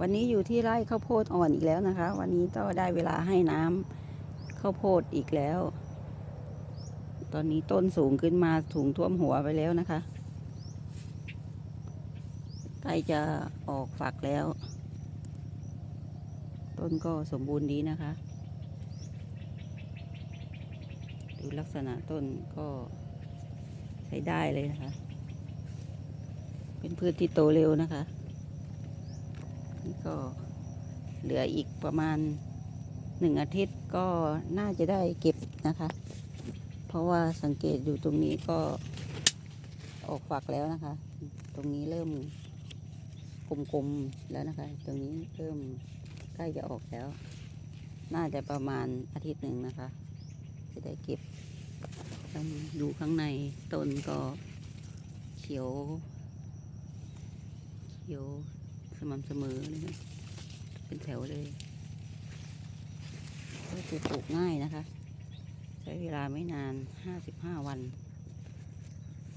วันนี้อยู่ที่ไร่ข้าวโพดอ่อนอีกแล้วนะคะ วันนี้ก็ได้เวลาให้น้ำข้าวโพดอีกแล้ว ตอนนี้ต้นสูงขึ้นมาถุงท่วมหัวไปแล้วนะคะใกล้จะออกฝักแล้ว ต้นก็สมบูรณ์ดีนะคะ ดูลักษณะต้นก็ใช้ได้เลยนะคะ เป็นพืชที่โตเร็วนะคะ ก็เหลืออีกประมาณหนึ่งอาทิตย์ก็น่าจะได้เก็บนะคะ เพราะว่าสังเกตอยู่ตรงนี้ก็ออกฝักแล้วนะคะ ตรงนี้เริ่มกลมๆแล้วนะคะ ตรงนี้เริ่มใกล้จะออกแล้ว น่าจะประมาณอาทิตย์หนึ่งนะคะ จะได้เก็บต้องดูข้างในต้นก็เขียว เขียว ม่ำเสมอเลยนะเป็นแถวเลยก็คือปลูกง่ายนะคะ ใช้เวลาไม่นาน55วัน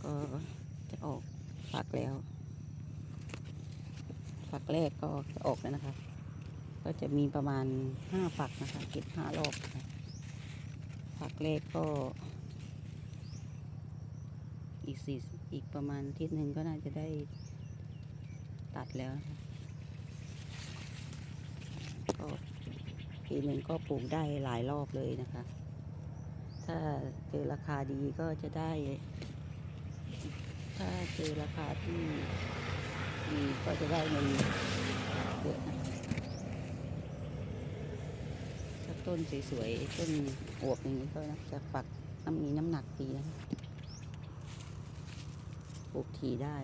ก็จะออกฝักแล้ว ฝักแรกก็จะออกแล้วนะคะ ก็จะมีประมาณ5ฝักนะคะเก็บ5รอบฝักแรกก็ อีกสี่อีกประมาณทิตย์หนึ่งก็น่าจะได้ตัดแล้วนะคะก็ ปีหนึ่งก็ปลูกได้หลายรอบเลยนะคะ ถ้าเจอราคาดีก็จะได้ ถ้าเจอราคาที่ดีก็จะได้เงินเยอะนะถ้าต้นสวยๆต้นอวบอย่างนี้ก็นะจะฝักน้ำมีน้ำหนักดีนะคะปลูกทีได้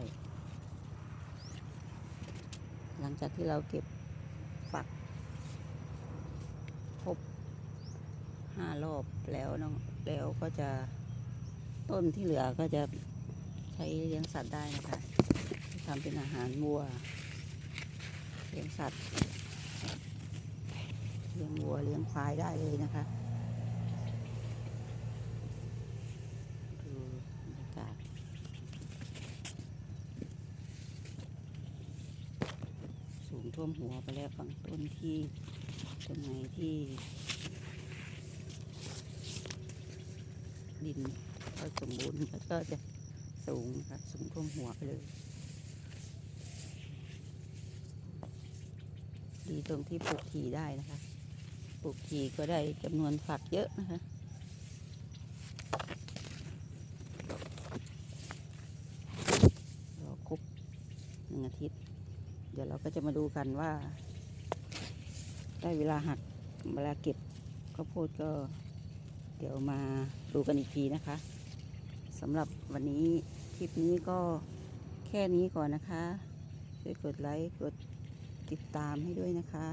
หลังจากที่เราเก็บฝักครบ ห้ารอบแล้วเนาะแล้วก็จะต้นที่เหลือก็จะใช้เลี้ยงสัตว์ได้นะคะทำเป็นอาหารวัวเลี้ยงสัตว์เลี้ยงวัวเลี้ยงควายได้เลยนะคะดูบรรยากาศสูงท่วมหัวไปแล้วฝั่งต้นที่ตรงไหนที่ ดินก็สมบูรณ์แล้วก็จะสูงนะคะสูงท่วมหัวไปเลย ดีตรงที่ปลูกทีได้นะคะปลูกทีก็ได้จำนวนฝักเยอะนะคะรอครบหนึ่งอาทิตย์ เดี๋ยวเราก็จะมาดูกันว่า ได้เวลาหักเวลาเก็บข้าวโพดก็ ดี๋ยวมาดูกันอีกทีนะคะสำหรับวันนี้คลิปนี้ก็แค่นี้ก่อนนะคะช่วยกดไลค์กดติดตามให้ด้วยนะคะ